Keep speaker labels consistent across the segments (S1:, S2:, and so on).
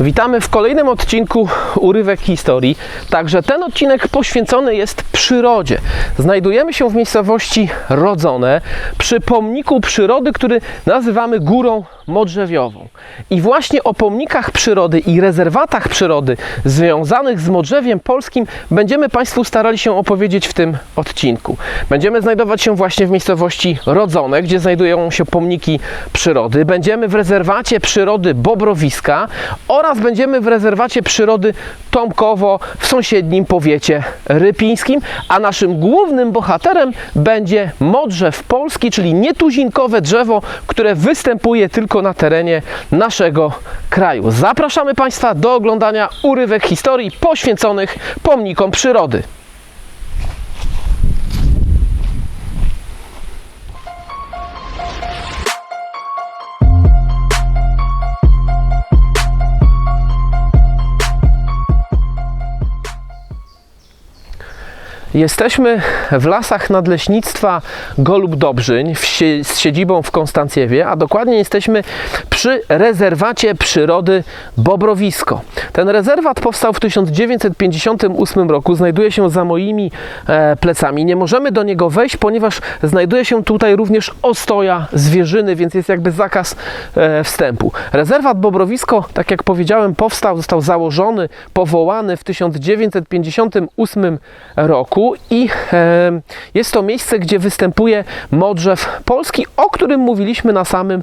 S1: Witamy w kolejnym odcinku Urywek Historii. Także ten odcinek poświęcony jest przyrodzie. Znajdujemy się w miejscowości Rodzone przy pomniku przyrody, który nazywamy Górą Modrzewiową. I właśnie o pomnikach przyrody i rezerwatach przyrody związanych z Modrzewiem Polskim będziemy Państwu starali się opowiedzieć w tym odcinku. Będziemy znajdować się właśnie w miejscowości Rodzone, gdzie znajdują się pomniki przyrody. Będziemy w rezerwacie przyrody Bobrowiska oraz będziemy w rezerwacie przyrody Tomkowo w sąsiednim powiecie rypińskim, a naszym głównym bohaterem będzie Modrzew Polski, czyli nietuzinkowe drzewo, które występuje tylko na terenie naszego kraju. Zapraszamy Państwa do oglądania urywek historii poświęconych pomnikom przyrody. Jesteśmy w lasach nadleśnictwa Golub Dobrzyń z siedzibą w Konstancjewie, a dokładnie jesteśmy przy rezerwacie przyrody Bobrowisko. Ten rezerwat powstał w 1958 roku, znajduje się za moimi e, plecami. Nie możemy do niego wejść, ponieważ znajduje się tutaj również ostoja zwierzyny, więc jest jakby zakaz e, wstępu. Rezerwat Bobrowisko, tak jak powiedziałem, powstał, został założony, powołany w 1958 roku i e, jest to miejsce, gdzie występuje modrzew polski, o którym mówiliśmy na samym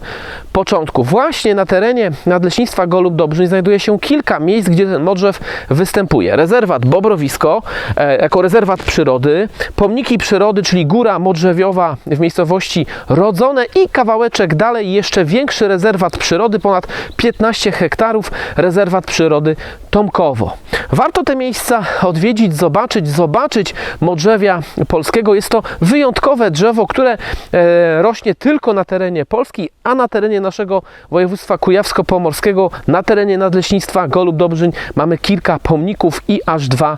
S1: początku. Właśnie na terenie Nadleśnictwa Golub Dobrzyń znajduje się kilka miejsc, gdzie ten modrzew występuje. Rezerwat Bobrowisko e, jako rezerwat przyrody, pomniki przyrody, czyli Góra Modrzewiowa w miejscowości Rodzone i kawałeczek dalej jeszcze większy rezerwat przyrody, ponad 15 hektarów, rezerwat przyrody Tomkowo. Warto te miejsca odwiedzić, zobaczyć, zobaczyć modrzewia polskiego. Jest to wyjątkowe drzewo, które e, rośnie tylko na terenie Polski, a na terenie naszego województwa kujawsko-pomorskiego, na terenie Nadleśnictwa Golub Dobrzyń mamy kilka pomników i aż dwa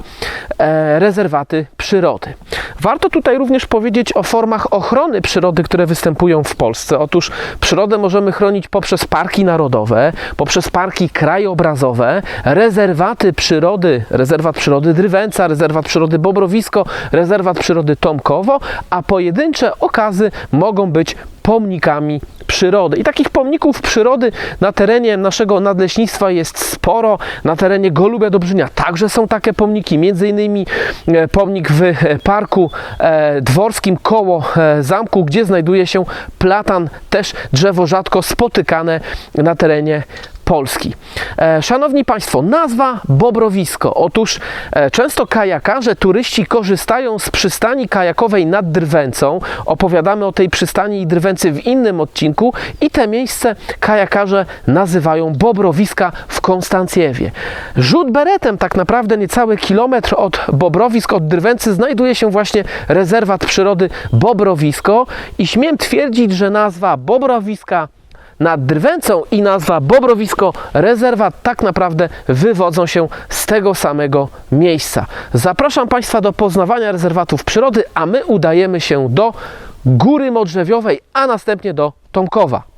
S1: e, rezerwaty przyrody. Warto tutaj również powiedzieć o formach ochrony przyrody, które występują w Polsce. Otóż przyrodę możemy chronić poprzez parki narodowe, poprzez parki krajobrazowe, rezerwaty przyrody, rezerwat przyrody Drywęca, rezerwat przyrody Bobrowisko, rezerwat przyrody Tomkowo, a pojedyncze okazy mogą być pomnikami przyrody. I takich pomników przyrody na terenie naszego nadleśnictwa jest sporo. Na terenie Golubia Dobrzynia także są takie pomniki, między innymi e, pomnik w e, parku e, dworskim koło zamku, gdzie znajduje się platan, też drzewo rzadko spotykane na terenie Polski. E, Szanowni Państwo, nazwa Bobrowisko. Otóż e, często kajakarze, turyści korzystają z przystani kajakowej nad Drwęcą. Opowiadamy o tej przystani i Drwęcy w innym odcinku i te miejsce kajakarze nazywają Bobrowiska w Konstancjewie. Rzut beretem tak naprawdę niecały kilometr od Bobrowisk, od Drwęcy znajduje się właśnie rezerwat przyrody Bobrowisko i śmiem twierdzić, że nazwa Bobrowiska nad Drwęcą i nazwa Bobrowisko Rezerwat tak naprawdę wywodzą się z tego samego miejsca. Zapraszam Państwa do poznawania rezerwatów przyrody, a my udajemy się do Góry Modrzewiowej, a następnie do Tomkowa.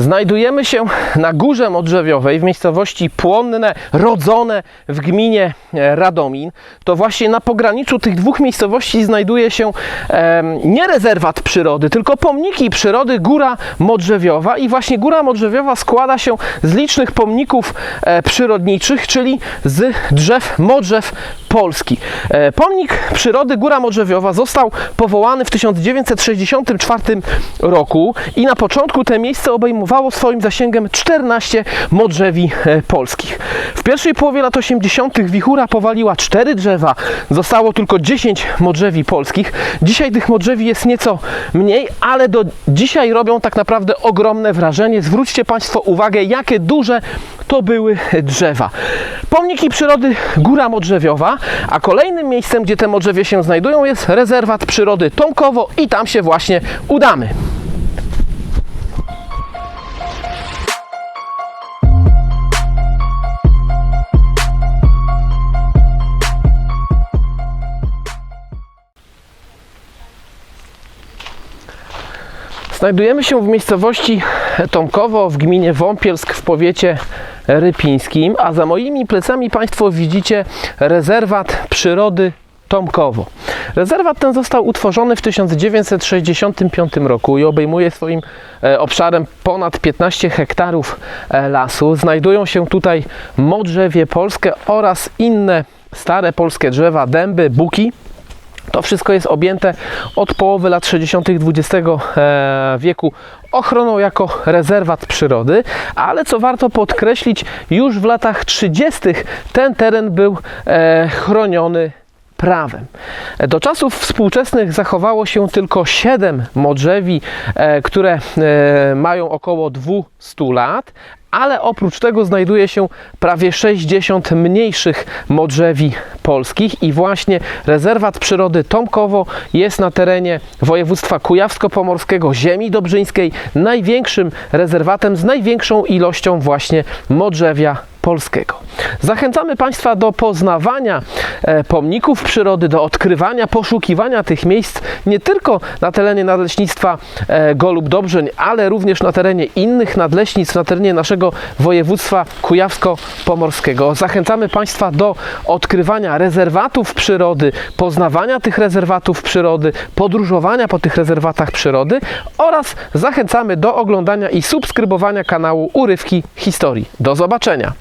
S1: Znajdujemy się na Górze Modrzewiowej w miejscowości Płonne, rodzone w gminie e, Radomin. To właśnie na pograniczu tych dwóch miejscowości znajduje się em, nie rezerwat przyrody, tylko pomniki przyrody Góra Modrzewiowa. I właśnie Góra Modrzewiowa składa się z licznych pomników e, przyrodniczych, czyli z drzew modrzew Polski. E, pomnik przyrody Góra Modrzewiowa został powołany w 1964 roku i na początku te miejsce obejmowało swoim zasięgiem 14 modrzewi e, polskich. W pierwszej połowie lat 80. wichura powaliła 4 drzewa, zostało tylko 10 modrzewi polskich. Dzisiaj tych modrzewi jest nieco mniej, ale do dzisiaj robią tak naprawdę ogromne wrażenie. Zwróćcie Państwo uwagę, jakie duże to były drzewa. Pomniki przyrody Góra Modrzewiowa, a kolejnym miejscem, gdzie te modrzewie się znajdują jest rezerwat przyrody Tomkowo i tam się właśnie udamy. Znajdujemy się w miejscowości Tomkowo w gminie Wąpielsk w powiecie rypińskim, a za moimi plecami Państwo widzicie rezerwat przyrody Tomkowo. Rezerwat ten został utworzony w 1965 roku i obejmuje swoim e, obszarem ponad 15 hektarów e, lasu. Znajdują się tutaj modrzewie polskie oraz inne stare polskie drzewa, dęby, buki. To wszystko jest objęte od połowy lat 60. XX e, wieku ochroną jako rezerwat przyrody, ale co warto podkreślić, już w latach 30. ten teren był e, chroniony prawem. Do czasów współczesnych zachowało się tylko 7 modrzewi, e, które e, mają około 200 lat, ale oprócz tego znajduje się prawie 60 mniejszych modrzewi polskich i właśnie rezerwat przyrody Tomkowo jest na terenie województwa kujawsko-pomorskiego, ziemi dobrzyńskiej, największym rezerwatem z największą ilością właśnie modrzewia polskiego. Zachęcamy Państwa do poznawania e, pomników przyrody, do odkrywania, poszukiwania tych miejsc nie tylko na terenie nadleśnictwa e, Golub Dobrzeń, ale również na terenie innych nadleśnictw, na terenie naszego województwa kujawsko-pomorskiego. Zachęcamy Państwa do odkrywania rezerwatów przyrody, poznawania tych rezerwatów przyrody, podróżowania po tych rezerwatach przyrody oraz zachęcamy do oglądania i subskrybowania kanału Urywki Historii. Do zobaczenia!